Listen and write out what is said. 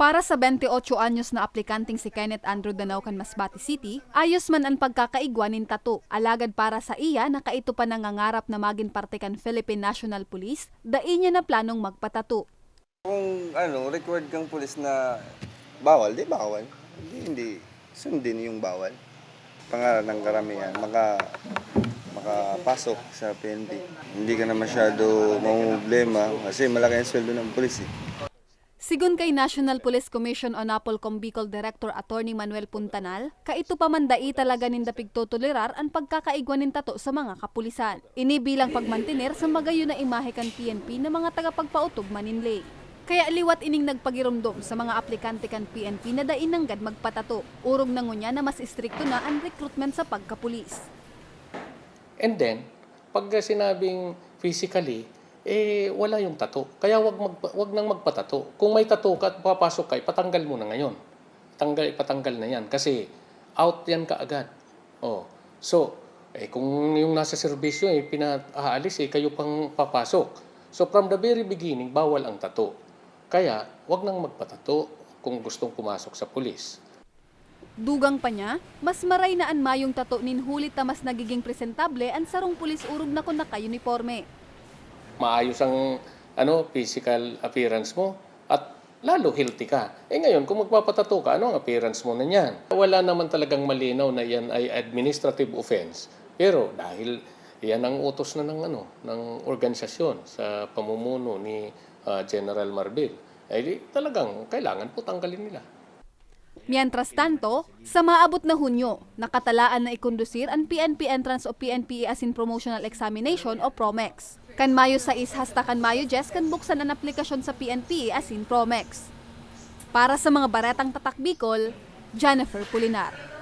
Para sa 28 anyos na aplikanteng si Kenneth Andrew Danaucan Masbate City, ayos man ang pagkakaigwa nin tato. Alagad para sa iya, nakaito pa nangangarap na maging parte kan Philippine National Police, dai niya na planong magpatato. Kung ano, record kang pulis na bawal, di bawal. Hindi, hindi. Sundin yung bawal. Pangarap ng karamihan, maka, makapasok sa PNP. Hindi ka na masyado mamumblema kasi malaki ang sweldo ng pulis eh. Sigun kay National Police Commission on Apolcom Bicol Director Attorney Manuel Puntanal, kaito pa man dai talaga ninda pigtutulirar ang pagkakaigwa nin tato sa mga kapulisan. Ini bilang pagmantener sa magayo na imahe kan PNP na mga tagapagpautog maninlay. Kaya liwat ining nagpagirumdom sa mga aplikante kan PNP na dain nanggad magpatato. Urog na ngunya na mas istrikto na ang recruitment sa pagkapulis. And then, pag sinabing physically, eh wala yung tato. Kaya wag mag wag nang magpatato. Kung may tato ka at papasok ka, patanggal mo na ngayon. Tanggal patanggal na 'yan kasi out 'yan kaagad. Oh. So, eh kung yung nasa serbisyo eh pinaalis eh kayo pang papasok. So from the very beginning, bawal ang tato. Kaya wag nang magpatato kung gustong pumasok sa pulis. Dugang pa niya, mas maray na an mayong tato nin hulit na mas nagiging presentable ang sarong pulis urog na kun naka-uniforme. Maayos ang ano physical appearance mo at lalo healthy ka. Eh ngayon, kung magpapatato ka, ano ang appearance mo na niyan? Wala naman talagang malinaw na yan ay administrative offense. Pero dahil yan ang utos na ng ano ng organisasyon sa pamumuno ni ah, General Marbil, ay di, talagang kailangan po tanggalin nila. Mientras tanto, sa maabot na Hunyo, nakatalaan na ikondusir ang PNP Entrance o PNP as in Promotional Examination o PROMEX. Kan Mayo 6 hasta kan Mayo 10 kan buksan ang aplikasyon sa PNP as in PROMEX. Para sa mga baretang tatak Bicol, Jennifer Pulinar.